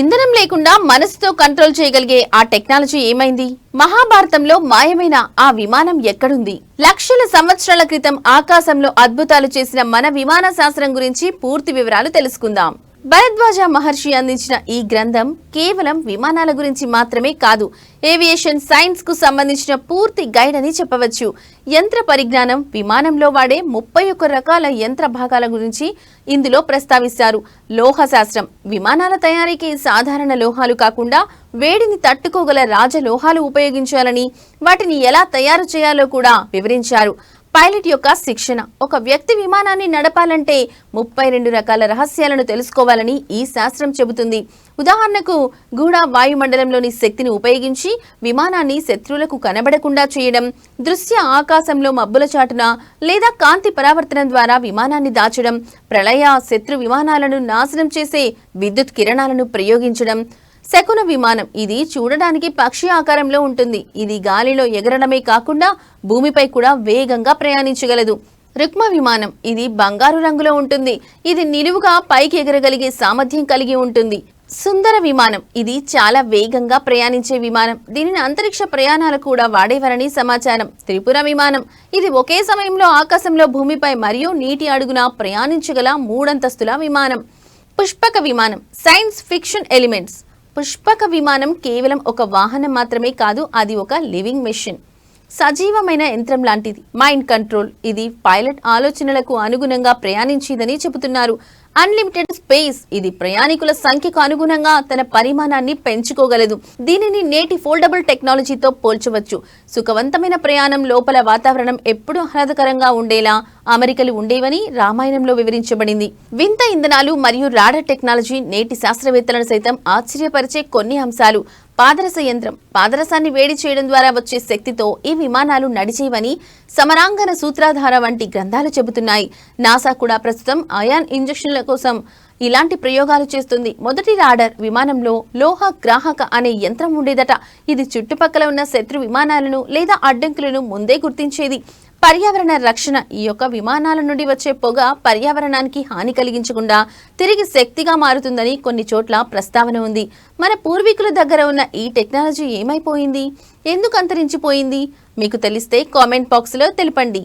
ఇంధనం లేకుండా మనసుతో కంట్రోల్ చేయగలిగే ఆ టెక్నాలజీ ఏమైంది? మహాభారతంలో మాయమైన ఆ విమానం ఎక్కడుంది? లక్షల సంవత్సరాల క్రితం ఆకాశంలో అద్భుతాలు చేసిన మన విమాన శాస్త్రం గురించి పూర్తి వివరాలు తెలుసుకుందాం. భరద్వాజ మహర్షి అందించిన ఈ గ్రంథం కేవలం విమానాల గురించి మాత్రమే కాదు ఏవియేషన్ సైన్స్కు సంబంధించిన పూర్తి గైడ్ అని చెప్పవచ్చు. యంత్ర పరిజ్ఞానం విమానంలో వాడే ముప్పై ఒక్క రకాల యంత్ర భాగాల గురించి ఇందులో ప్రస్తావిస్తారు. లోహ శాస్త్రం విమానాల తయారీకి సాధారణ లోహాలు కాకుండా వేడిని తట్టుకోగల రాజలోహాలు ఉపయోగించాలని వాటిని ఎలా తయారు చేయాలో కూడా వివరించారు. పైలట్ యొక్క శిక్షణ. ఒక వ్యక్తి విమానాన్ని నడపాలంటే ముప్పై రెండు రకాల రహస్యాలను తెలుసుకోవాలని ఈ శాస్త్రం చెబుతుంది. ఉదాహరణకు గూఢ వాయుమండలంలోని శక్తిని ఉపయోగించి విమానాన్ని శత్రువులకు కనబడకుండా చేయడం దృశ్య ఆకాశంలో మబ్బుల చాటున లేదా కాంతి పరావర్తనం ద్వారా విమానాన్ని దాచడం ప్రళయ శత్రు విమానాలను నాశనం చేసే విద్యుత్ కిరణాలను ప్రయోగించడం శకున విమానం. ఇది చూడడానికి పక్షి ఆకారంలో ఉంటుంది. ఇది గాలిలో ఎగరడమే కాకుండా భూమిపై కూడా వేగంగా ప్రయాణించగలదు. రుక్మ విమానం. ఇది బంగారు రంగులో ఉంటుంది. ఇది నిలువుగా పైకి ఎగరగలిగే సామర్థ్యం కలిగి ఉంటుంది. సుందర విమానం. ఇది చాలా వేగంగా ప్రయాణించే విమానం. దీనిని అంతరిక్ష ప్రయాణాలు కూడా వాడేవారని సమాచారం. త్రిపుర విమానం. ఇది ఒకే సమయంలో ఆకాశంలో భూమిపై మరియు నీటి అడుగున ప్రయాణించగల మూడంతస్తుల విమానం. పుష్పక విమానం. Science fiction elements. పుష్పక విమానం కేవలం ఒక వాహనం మాత్రమే కాదు అది ఒక లివింగ్ మెషిన్. సజీవమైన యంత్రం లాంటిది. Mind control. ఇది పైలట్ ఆలోచనలకు అనుగుణంగా ప్రయాణించిందని చెబుతున్నారు. అన్లిమిటెడ్ స్పేస్ ఇది ప్రయాణికుల సంఖ్యకు అనుగుణంగా తన పరిమాణాన్ని పెంచుకోగలదు. దీనిని నేటి ఫోల్డబుల్ టెక్నాలజీతో పోల్చవచ్చు. సుఖవంతమైన ప్రయాణం లోపల వాతావరణం ఎప్పుడూ ఆహ్లాదకరంగా ఉండేలా అమెరికలు ఉండేవని రామాయణంలో వివరించబడింది. వింత ఇంధనాలు మరియు రాడర్ టెక్నాలజీ నేటి శాస్త్రవేత్తలను సైతం ఆశ్చర్యపరిచే కొన్ని అంశాలు. పాదరస యంత్రం. పాదరసాన్ని వేడి చేయడం ద్వారా వచ్చే శక్తితో ఈ విమానాలు నడిచేవని సమరాంగన సూత్రాధార వంటి గ్రంథాలు చెబుతున్నాయి. నాసా కూడా ప్రస్తుతం అయాన్ ఇంజక్షన్ల కోసం ఇలాంటి ప్రయోగాలు చేస్తుంది. మొదటి రాడర్ విమానంలో లోహ గ్రాహక అనే యంత్రం ఉండేదట. ఇది చుట్టుపక్కల ఉన్న శత్రు విమానాలను లేదా అడ్డంకులను ముందే గుర్తించేది. పర్యావరణ రక్షణ ఈ యొక్క విమానాల నుండి వచ్చే పొగ పర్యావరణానికి హాని కలిగించకుండా తిరిగి శక్తిగా మారుతుందని కొన్ని చోట్ల ప్రస్తావన ఉంది. మన పూర్వీకుల దగ్గర ఉన్న ఈ టెక్నాలజీ ఏమైపోయింది? ఎందుకు అంతరించిపోయింది? మీకు తెలిస్తే కామెంట్ బాక్స్లో తెలపండి.